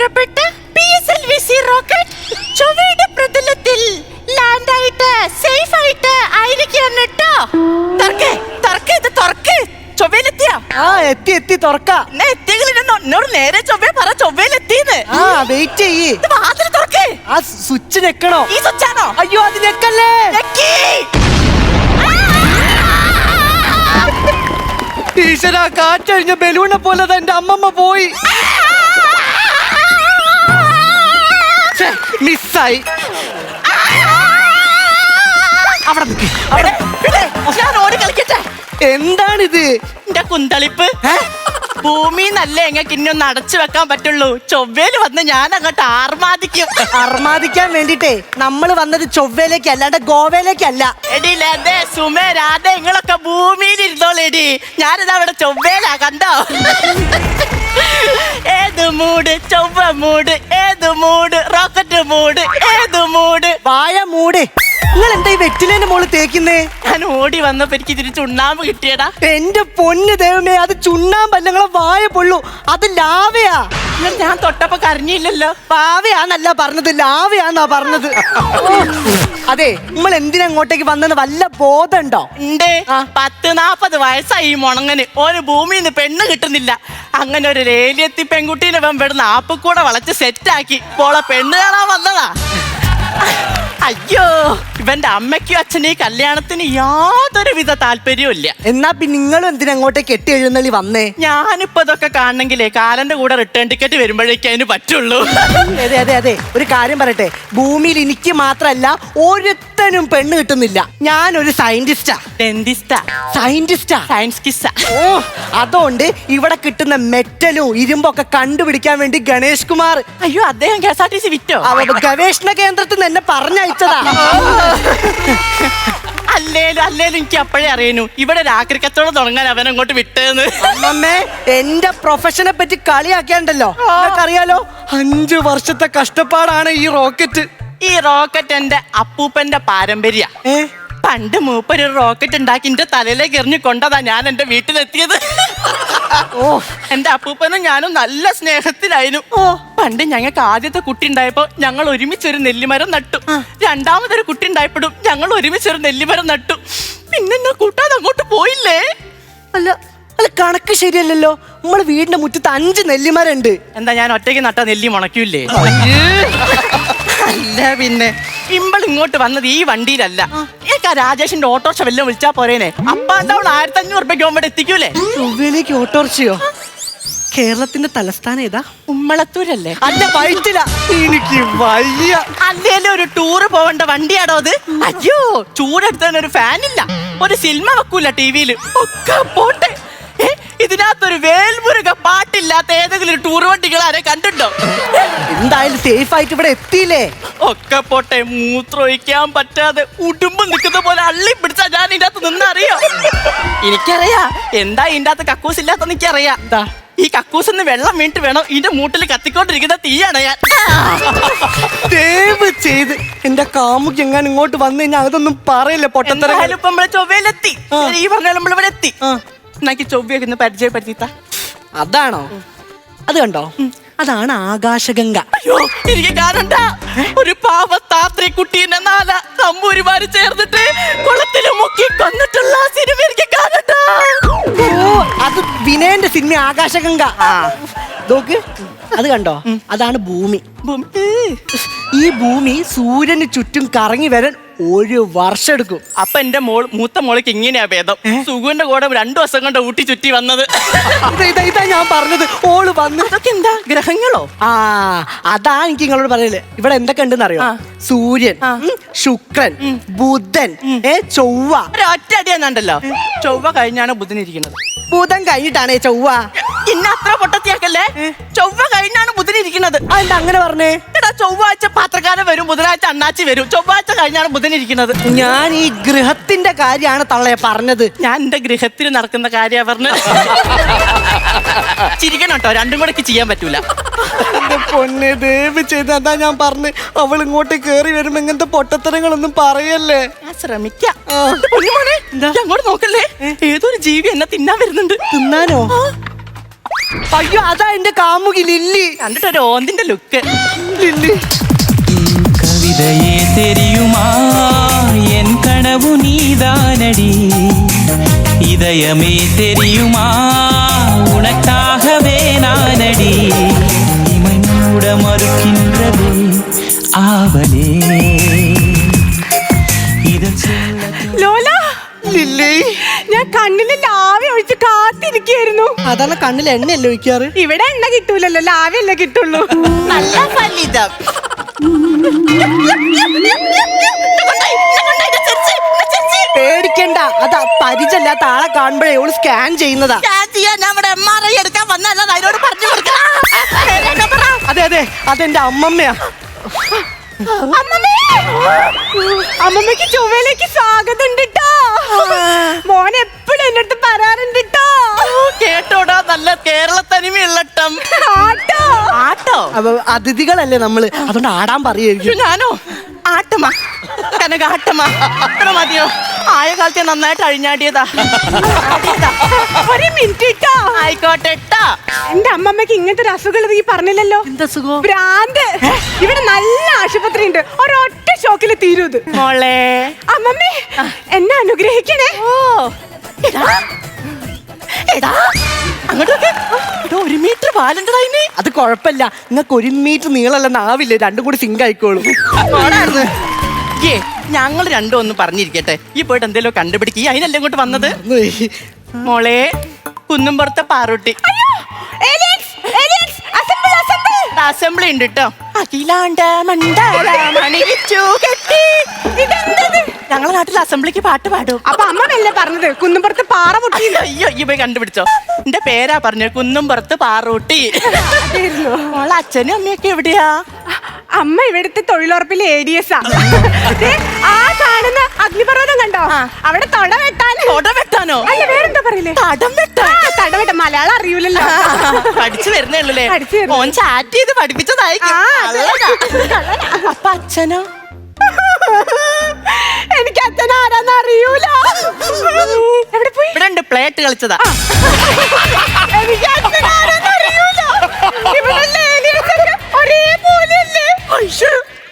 പുറപ്പെട്ട P S L V C rocket ചൊവ്വയുടെ പ്രതലത്തിൽ ലാൻഡ് ആയിട്ട് സേഫ് ആയിട്ട് ആയിരിക്കാണ് കേട്ടോ തർക്കേ തർക്കേ ഇത് ചൊവ്വയിലെത്തിയാ? ആ എത്തി എത്തി തുറക്ക. എന്നെ എത്തിയെങ്കിലും എന്നോട് നേരെ ചൊവ്വ പറ ചൊവ്വയിലെത്തിന്ന്. ആ വെയിറ്റ് ചെയ്യ്. ഇത് വാതിൽ തുറക്ക്. ആ സ്വിച്ച് ഞെക്കണോ? ഈ സ്വിച്ചാണോ അയ്യോ അത് ഞെക്കല്ലേ? ഞെക്കി. ഈശ്വര കാറ്റഴിഞ്ഞ ബലൂണെ പോലെ തന്റെ എന്റെ അമ്മമ്മ പോയി. മിസ്സായി. അവിടെ നിക്ക്. അവിടെ, ഇവിടെ, ഞാൻ ഓടി കളിക്കട്ടെ. എന്താണിത്? എന്റെ കുന്തളിപ്പ്. ഏ? ഭൂമി നല്ല എങ്ങക്ക് ഇനി ഒന്ന് അടച്ചു വെക്കാൻ പറ്റുള്ളൂ. ചൊവ്വേൽ വന്ന് ഞാൻ അങ്ങോട്ട് ആർമാദിക്കും. അർമാദിക്കാൻ വേണ്ടിട്ടേ നമ്മൾ വന്നത് ചൊവ്വയിലേക്ക് അല്ലാണ്ട് ഗോവയിലേക്കല്ല. എടി ലതേ സുമേ രാധേ നിങ്ങളൊക്കെ ഭൂമിയിൽ ഇരുന്നോളെടി ഞാനിതാ അവിടെ ചൊവ്വയിലാ കണ്ടോ? ഏത് മൂട്? ചൊവ്വ മൂട്. ഏത് മൂട്? റോക്കറ്റ് മൂട്. ഏത് മൂട്? വായ മൂട്. നിങ്ങൾ എന്താ ഈ വെറ്റിലേന്റെ മോൾ തേക്കുന്നേ? ഞാൻ ഓടി വന്നപ്പോ എനിക്ക് ഇതിന് ചുണ്ണാമ്പ് കിട്ടിയടാ. എന്റെ പൊന്ന് ദൈവമേ അത് ചുണ്ണാമ്പല്ല നിങ്ങളെ വായ പൊള്ളു. അത് ലാവയാ. ഞാൻ തൊട്ടപ്പോ കരഞ്ഞില്ലല്ലോ. പാവയാന്നല്ല പറഞ്ഞത് ലാവയാന്നാ പറഞ്ഞത്. അതെ നമ്മൾ എന്തിനാ അങ്ങോട്ടേക്ക് വന്നെന്ന് വല്ല ബോധമുണ്ടോ? ഉണ്ട്. പത്ത് നാപ്പത് വയസ്സായി ഈ മുണങ്ങന്. ഒരു ഭൂമിയിൽ നിന്ന് പെണ്ണ് കിട്ടുന്നില്ല. അങ്ങനെ ഒരു രേലിയെത്തി പെൺകുട്ടീനെ വെമ്പെടുന്ന് ആപ്പിക്കൂടെ വളച്ച് സെറ്റാക്കി പോളെ പെണ്ണ് കാണാൻ വന്നതാ. അയ്യോ ഇവന്റെ അമ്മയ്ക്കും അച്ഛനെയും കല്യാണത്തിന് യാതൊരു വിധ താല്പര്യവും ഇല്ല എന്നാ പിന്നെ നിങ്ങളും എന്തിനാ അങ്ങോട്ടേക്ക് എട്ടി എഴുന്നള്ളി വന്നേ? ഞാനിപ്പോ ഇതൊക്കെ കാണണമെങ്കിലേ കാലന്റെ കൂടെ റിട്ടേൺ ടിക്കറ്റ് വരുമ്പോഴേക്കും അതിന് പറ്റുള്ളൂ. അതെ അതെ അതെ. ഒരു കാര്യം പറയട്ടെ. ഭൂമിയിൽ എനിക്ക് മാത്രല്ല ഒരുത്തനും പെണ്ണ് കിട്ടുന്നില്ല. ഞാൻ ഒരു സയന്റിസ്റ്റാ ഡെന്റിസ്റ്റാ സയന്റിസ്റ്റാ സയൻസ് കിസ്സാ ഓ അതുകൊണ്ട് ഇവിടെ കിട്ടുന്ന മെറ്റലും ഇരുമ്പൊക്കെ കണ്ടുപിടിക്കാൻ വേണ്ടി ഗണേഷ് കുമാർ. അയ്യോ അദ്ദേഹം K S R T C വിറ്റോ? അവ ഗവേഷണ കേന്ദ്രത്തിൽ നിന്ന് എന്നെ പറഞ്ഞയച്ചതാ അല്ലേലും അല്ലേലും എനിക്ക് അപ്പോഴേ അറിയുന്നു ഇവിടെ രാത്രി കച്ചവടം തുടങ്ങാൻ അവൻ അങ്ങോട്ട് വിട്ടേന്ന്. അമ്മമ്മേ എന്റെ പ്രൊഫഷനെ പറ്റി കളിയാക്കിയാണ്ടല്ലോ. അറിയാലോ അഞ്ചു വർഷത്തെ കഷ്ടപ്പാടാണ് ഈ റോക്കറ്റ് ഈ റോക്കറ്റ് എന്റെ അപ്പൂപ്പന്റെ പാരമ്പര്യ. പണ്ട് മൂപ്പര് റോക്കറ്റ് ഉണ്ടാക്കി എന്റെ തലയിലേക്ക് എറിഞ്ഞു കൊണ്ടതാ ഞാൻ എന്റെ വീട്ടിലെത്തിയത്. ഓ. എന്റെ അപ്പൂപ്പനും ഞാനും നല്ല സ്നേഹത്തിലായിരുന്നു. ഓ. പണ്ട് ഞങ്ങൾക്ക് ആദ്യത്തെ കുട്ടി ഉണ്ടായപ്പോ ഞങ്ങൾ ഒരുമിച്ചൊരു നെല്ലിമരം നട്ടു. രണ്ടാമതൊരു കുട്ടി ഉണ്ടായപ്പോഴും ഞങ്ങൾ ഒരുമിച്ചൊരു നെല്ലിമരം നട്ടു. പിന്നെ എന്നെ കൂട്ടാതെ അങ്ങോട്ട് പോയില്ലേ? അല്ല അല്ല കണക്ക് ശരിയല്ലല്ലോ. നമ്മളെ വീടിന്റെ മുറ്റത്ത് അഞ്ച് നെല്ലിമരുണ്ട്. എന്താ ഞാൻ ഒറ്റയ്ക്ക് നട്ട നെല്ലി മുണക്കൂല്ലേ അല്ല പിന്നെ. ഇമ്പൾ ഇങ്ങോട്ട് വന്നത് ഈ വണ്ടിയിലല്ല. എനിക്ക് ആ രാജേഷിന്റെ ഓട്ടോറിക്ഷ വല്ലതും വിളിച്ചാ പോരേനെ. അപ്പാൻ ഡൗൺ ആയിരത്തി അഞ്ഞൂറ് രൂപയ്ക്ക് ഇവിടെ എത്തിക്കൂലേ? ചൊവ്വയിലേക്ക് ഓട്ടോറിക്ഷയോ? കേരളത്തിന്റെ തലസ്ഥാനം ഏതാ? ഉമ്മളത്തൂരല്ലേ? അല്ല വയറ്റില. എനിക്ക് വയ്യ. അല്ലേലും ഒരു ടൂറ് പോവേണ്ട വണ്ടിയാണോ അത്? അയ്യോ ചൂടെടുത്തതിന് ഒരു ഫാൻ ഇല്ല. ഒരു സിനിമ വെക്കൂല ടി ടിവിയിൽ ഒക്കെ പോട്ടെ. ഇതിനകത്തൊരു വേൽമുരുക പാട്ടില്ലാത്ത ഏതെങ്കിലും ഒരു ടൂർ വണ്ടികൾ ആരെ കണ്ടിട്ടോ എന്തായാലും സേഫ് ആയിട്ട് ഇവിടെ എത്തിയില്ലേ? ഒക്കെ പോട്ടെ മൂത്രമൊഴിക്കാൻ പറ്റാതെ ഉടുമ്പ് നിൽക്കുന്ന പോലെ അള്ളി പിടിച്ചാ ഞാൻ ഇതിന്റെ അകത്ത് നിന്നറിയോ? എനിക്കറിയാ. എന്താ ഇതിന്റെ അകത്ത് കക്കൂസ് ഇല്ലാത്ത എനിക്കറിയാ. എന്താ? ഈ കക്കൂസിന്ന് വെള്ളം വീണിട്ട് വേണം ഇതിന്റെ മൂട്ടിൽ കത്തിക്കൊണ്ടിരിക്കുന്ന തീയാണ് ഞാൻ. ദയവ് ചെയ്ത് എന്റെ കാമുക്ക് എങ്ങനെ ഇങ്ങോട്ട് വന്നു കഴിഞ്ഞാൽ അതൊന്നും പറയില്ല പൊട്ടത്തരം ഇപ്പൊ ചൊവ്വയിലെത്തി. ഈ പറഞ്ഞാലും നമ്മളിവിടെ എത്തി. ആ. എനിക്ക് ചൊവ്വയൊക്കെ ഒന്ന് പരിചയപ്പെടുത്തിത്ത അതാണോ? അത് കണ്ടോ? അതാണ് ആകാശഗംഗ. അയ്യോ എനിക്ക് കാണണ്ട. ഒരു പാവത്താത്രി കുട്ടീനെ നാല നമ്പൂരിമാര് ചേർന്നിട്ട് കുളത്തിൽ മുക്കി കൊന്നിട്ടുള്ള സിനിമ എനിക്ക് കാണണ്ട. ഓ അത് വിനയന്റെ സിനിമ ആകാശഗംഗ. നോക്ക് അത് കണ്ടോ? അതാണ് ഭൂമി. ഈ ഭൂമി സൂര്യന് ചുറ്റും കറങ്ങി വരാൻ ഒരു വർഷം എടുക്കും. അപ്പൊ എന്റെ മോൾ മൂത്ത മോൾക്ക് ഇങ്ങനെയാ ഭേദം. സുഖുവിന്റെ കൂടെ രണ്ടു ദിവസം കൊണ്ട് ഊട്ടി ചുറ്റി വന്നത്. ഇതാ, ഞാൻ പറഞ്ഞത്. ഓൾ വന്നു അതൊക്കെ എന്താ? ഗ്രഹങ്ങളോ? ആ അതാ എനിക്ക് നിങ്ങളോട് പറയൽ. ഇവിടെ എന്തൊക്കെ ഉണ്ടെന്ന് അറിയോ? സൂര്യൻ ശുക്രൻ ബുധൻ ഏ ചൊവ്വ. ഒരൊറ്റ അടിയാന്നുണ്ടല്ലോ ചൊവ്വ കഴിഞ്ഞാണ് ബുധൻ ഇരിക്കുന്നത്. ബുധൻ കഴിഞ്ഞിട്ടാണ് ചൊവ്വ. ഇന്ന അത്ര പൊട്ടത്തിയാക്കല്ലേ? ചൊവ്വ കഴിഞ്ഞാണ് ബുധനിരിക്കുന്നത് അതെന്താ അങ്ങനെ പറഞ്ഞേ? എടാ ചൊവ്വാഴ്ച പാത്രക്കാരൻ വരും ബുധനാഴ്ച അണ്ണാച്ചി വരും. ചൊവ്വാഴ്ച കഴിഞ്ഞാണ് ബുധനിരിക്കുന്നത്. ഞാൻ ഈ ഗൃഹത്തിന്റെ കാര്യമാണ് തള്ളയെ പറഞ്ഞത്. ഞാൻ എന്റെ ഗൃഹത്തിൽ നടക്കുന്ന കാര്യ പറഞ്ഞ് ചിരിക്കണം കേട്ടോ രണ്ടും കൂടെ ചെയ്യാൻ പറ്റൂല. എന്റെ പൊന്നെ ദയവ് ചെയ്ത് അതാ ഞാൻ പറഞ്ഞ്. അവൾ ഇങ്ങോട്ട് കേറി വരുമ്പോ ഇങ്ങനത്തെ പൊട്ടത്തരങ്ങളൊന്നും പറയല്ലേ? ഞാൻ ശ്രമിക്കാം. എന്താ? അങ്ങോട്ട് നോക്കല്ലേ? ഏതൊരു ജീവി എന്നെ തിന്നാൻ വരുന്നുണ്ട്. തിന്നാനോ? അയ്യോ അതാ എന്റെ കാമുകി ലില്ലി കണ്ടിട്ടൊരു ഓന്തിന്റെ ലുക്ക് ലില്ലി கவிதையே தெரியுமா என் கனவு நீதானடி இதயமே தெரியுமா உனக்காகவே நானடி இமை மூட மறுக்கின்றதே ஆவலே இதன் சொல்ல ലോല ലില്ലി ഞാൻ കണ്ണില് ലാവി ഒഴിച്ച് കാത്തിരിക്കായിരുന്നു അതാണ് കണ്ണിൽ എണ്ണയല്ലേ ഒഴിക്കാറ്? ഇവിടെ എണ്ണ കിട്ടൂലല്ലോ ലാവല്ലേ കിട്ടുള്ളൂ. നല്ല ഫലിതം. പേടിക്കണ്ട അതാ പരിചയല്ലാത്ത ആളെ കാണുമ്പോഴേ ഓൾ സ്കാൻ ചെയ്യുന്നതാ. നമ്മുടെ എം ആർ ഐ എടുക്കാൻ വന്നല്ല അതിനോട് പറഞ്ഞു കൊടുക്കണം അതെ അതെ അതെന്റെ അമ്മമ്മയാ. അമ്മമ്മയ്ക്ക് ചൊവ്വയിലേക്ക് സ്വാഗതം ഉണ്ട് ട്ടോ. അപ്പൊ അതിഥികളല്ലേ നമ്മൾ? അതുകൊണ്ട് ആടാൻ പറയുമായിരിക്കും ഞാനോ? ഞാനോ കനക ആട്ടമാ അത്ര മതിയോ? ആയ കാലത്തെ നന്നായിട്ട് അഴിഞ്ഞാടിയതാ. ആടിയതാ. ഒരു മിനിറ്റ് ട്ടോ ആയിക്കോട്ടെ ട്ടാ. എന്റെ അമ്മമ്മക്ക് ഇങ്ങനത്തെ ഒരു അസുഖം ഈ പറഞ്ഞില്ലല്ലോ. എന്താ സുഖം ഭ്രാന്ത്. ഇവിടെ നല്ല ആശുപത്രി ഉണ്ട്. ഒരൊറ്റ ഷോക്കിൽ തീരൂ ഇത്. മോളെ. അമ്മമ്മേ എന്നെ അനുഗ്രഹിക്കണേ. ഓ. എടാ എടാ അങ്ങോട്ടൊക്കെ എടാ ഒരു മീറ്റർ പാലുണ്ടടാ ഇനി അത് കുഴപ്പമില്ല. നിങ്ങൾക്ക് ഒരു മീറ്റർ നീളല്ലെന്ന് ആവില്ലേ രണ്ടും കൂടി സിങ്ക് ആയിക്കോളും. ഏ ഞങ്ങൾ രണ്ടും ഒന്ന് പറഞ്ഞിരിക്കട്ടെ. ഈ പോയിട്ട് എന്തെങ്കിലും കണ്ടുപിടിക്കുക അതിനല്ലേ ഇങ്ങോട്ട് വന്നത്? മോളെ കുന്നുംപുറത്തെ പാറൂട്ടി. പാറോട്ടി. അസംബ്ലി ഉണ്ട് കേട്ടോ അഖിലാണ്ട മണ്ടാരാമണി കെട്ടി. ഇതെന്തത്? ഞങ്ങളെ നാട്ടിൽ അസംബ്ലിക്ക് പാട്ട് പാടും. അപ്പൊ അമ്മയല്ലേ പറഞ്ഞത് കുന്നുംപുറത്ത് പാറ പൊട്ടി. അയ്യോ പോയി കണ്ടുപിടിച്ചോ. എന്റെ പേരാ പറഞ്ഞു കുന്നുംപുറത്ത് പാറൂട്ടി മോളെ അച്ഛനും അമ്മയൊക്കെ എവിടെയാ? അമ്മ ഇവിടുത്തെ തൊഴിലുറപ്പിലെ എസ് ആ. കാണുന്ന അഗ്നിപർവതം കണ്ടോ? അവിടെ തൊട വെട്ടാൻ. തൊട വെട്ടാനോ? അല്ല വേറെന്താ പറയില്ലേ തടം വെട്ടാൻ. തട വെട്ട മലയാളം അറിയൂലല്ലോ. പഠിച്ചു വരുന്നേ ഉള്ളൂല്ലേ പഠിച്ചു ചാറ്റ് ചെയ്ത്. കള്ളനാ. അപ്പൊ അച്ഛനോ? അച്ഛൻ ആരാന്ന് അറിയൂല എവിടെ പോയി? ഇവിടെ ഉണ്ട് പ്ലേറ്റ് കളിച്ചതാ. എനിക്ക് അച്ഛൻ ആരാന്ന് അറിയൂല ഇവിടെയുള്ള aliens ഒക്കെ ഒരേപോലെയല്ലേ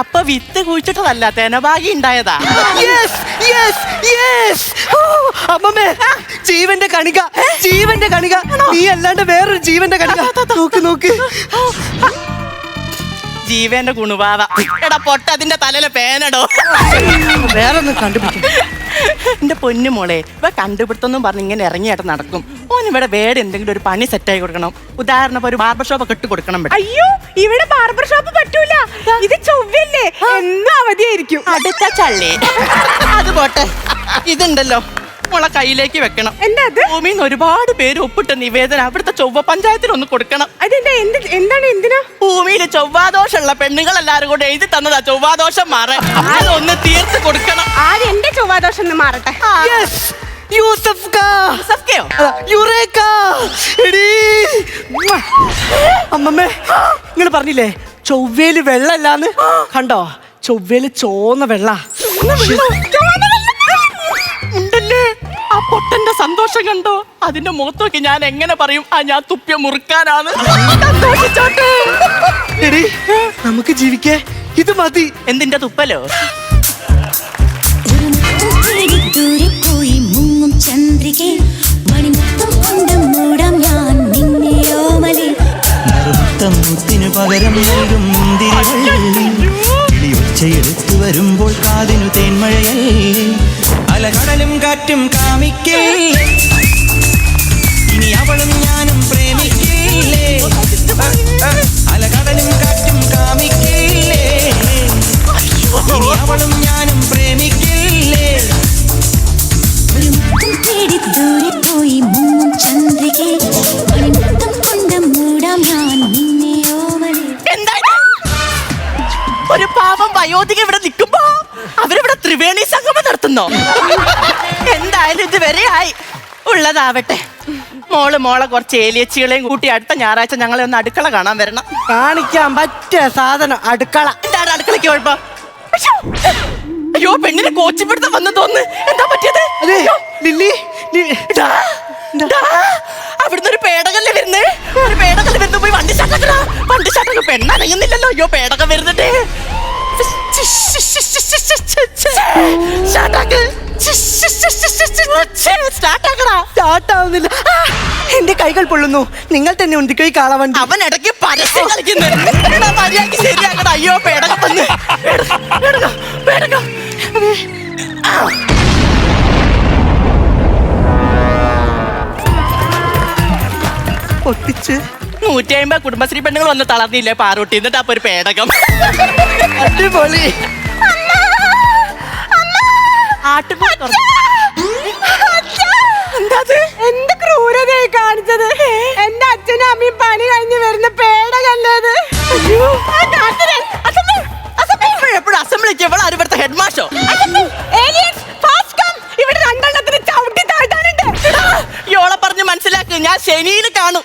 അപ്പൊ വിത്ത് കുഴിച്ചിട്ടതല്ല തേനഭാഗി ഉണ്ടായതാ. അമ്മമ്മേ ജീവന്റെ കണിക ജീവന്റെ കണിക. നീ അല്ലാണ്ട് വേറൊരു ജീവന്റെ കണിക. നോക്ക് നോക്ക്. ജീവന്റെ കുണുവാവ എടാ പൊട്ട അതിന്റെ തലയിലെ പേനടോ. വേറെ ഒന്നും കണ്ടുപിടിക്കും എന്റെ പൊന്നു മോളെ ഇവ കണ്ടുപിടുത്തൊന്നും പറഞ്ഞ് ഇങ്ങനെ ഇറങ്ങിയായിട്ട് നടക്കും. ഓൻ ഇവിടെ വേറെ എന്തെങ്കിലും ഒരു പണി സെറ്റ് ആയി കൊടുക്കണം. ഉദാഹരണം ഒരു ബാർബർ ഷോപ്പ് ഒക്കെ ഇട്ട് കൊടുക്കണം. അയ്യോ ഇവിടെ ബാർബർ ഷോപ്പ് പറ്റൂല. ഇത് ചൊവ്വല്ലേ എന്നും അവധിയായിരിക്കും. അടുത്ത ചള്ളി. അത് പോട്ടെ. ഇതുണ്ടല്ലോ. മോളെ കയ്യിലേക്ക് വെക്കണം. എന്താ അത്? ഭൂമിയിൽ നിന്ന് ഒരുപാട് പേര് ഒപ്പിട്ട നിവേദനം അവിടുത്തെ ചൊവ്വ പഞ്ചായത്തിന് ഒന്ന് കൊടുക്കണം. അതെന്താ? എന്ത് എന്താണ് എന്തിനാ? ഭൂമിയിൽ ചൊവ്വാദോഷമുള്ള പെണ്ണുങ്ങൾ എല്ലാരും കൂടെ എഴുതി തന്നതാ ചൊവ്വാദോഷം മാറാൻ. അതൊന്ന് തീർത്ത് കൊടുക്കണം. ആര്? എന്റെ ചൊവ്വാദോഷം ഒന്ന് മാറട്ടെ. യൂസഫ് യുറേക്ക. എടീ. അമ്മമ്മേ നിങ്ങൾ പറഞ്ഞില്ലേ? ചൊവ്വേൽ വെള്ളല്ലാന്ന്? കണ്ടോ? ചൊവ്വേൽ ചോന്ന വെള്ള. ഉണ്ടല്ലേ? പൊട്ടന്റെ സന്തോഷം കണ്ടോ? അതിന്റെ മുഖത്തൊക്കെ ഞാൻ എങ്ങനെ പറയും? ആ ഞാൻ തുപ്പിയ മുറുക്കാനാണ്. സന്തോഷിച്ചോട്ടെ. എടി നമുക്ക് ജീവിക്കേ. ഇത് മതി. എന്തിന്റെ തുപ്പലോ? പകരം നൽകും വരുമ്പോൾ കാതിനു തേന്മഴയല്ലേ അലകടലും കാറ്റും കാമിക്കില്ലേ നടത്തുന്നോ എന്തായാലും ഇത് വരെ ആയി. ഉള്ളതാവട്ടെ. മോൾ മോളെ കുറച്ച് ഏലിയച്ചികളെയും കൂട്ടി അടുത്ത ഞായറാഴ്ച ഞങ്ങളെ ഒന്ന് അടുക്കള കാണാൻ വരണം. കാണിക്കാൻ പറ്റിയ സാധനം അടുക്കള. എന്താണ് അടുക്കളയ്ക്ക് കുഴപ്പം? അയ്യോ! പെണ്ണിനെ കോച്ചിപ്പിടുത്തം വന്നു തോന്നുന്നു. എന്താ പറ്റിയത്? ലില്ലി അവിടുന്ന് ഒരു പേടകല്ലേ വരുന്നേ? ഒരു പേടകല്ലേ വരുന്നു? പോയി വണ്ടി ചാട്ടാക്കടാ വണ്ടി ചാട്ടാക്ക പെണ്ണനങ്ങുന്നില്ലല്ലോ. അയ്യോ പേടകം വരുന്നുണ്ട് സ്റ്റാർട്ടാക്കടാ സ്റ്റാർട്ടാവുന്നില്ല എന്റെ കൈകൾ പൊള്ളുന്നു. നിങ്ങൾ തന്നെ ഉന്തിക്കോയി കാളവണ്ടി. അവൻ ഇടയ്ക്ക് പരസ്യം അയ്യോ പേടകം വന്ന്. പേടകം, ഒട്ടിച്ച് നൂറ്റി അമ്പത് കുടുംബശ്രീ പെണ്ണുങ്ങൾ വന്ന് തളർന്നില്ലേ പാറോട്ടി? എന്നിട്ട് അപ്പൊ ഒരു പേടകം. അടിപൊളി. എന്ത് ക്രൂരതയായി കാണിച്ചത്? എന്റെ അച്ഛനും അമ്മയും പണി കഴിഞ്ഞ് വരുന്ന പേടകല്ലേത് എപ്പോഴും അസംബ്ലിക്ക് എവിടെ ആരും ഇവിടുത്തെ ഹെഡ് മാഷോ ഇവിടെ രണ്ടെണ്ണത്തിന് ചവിട്ടി താഴ്ത്താനുണ്ട്. യോളെ പറഞ്ഞ് മനസ്സിലാക്ക്. ഞാൻ ശനിയിൽ കാണും.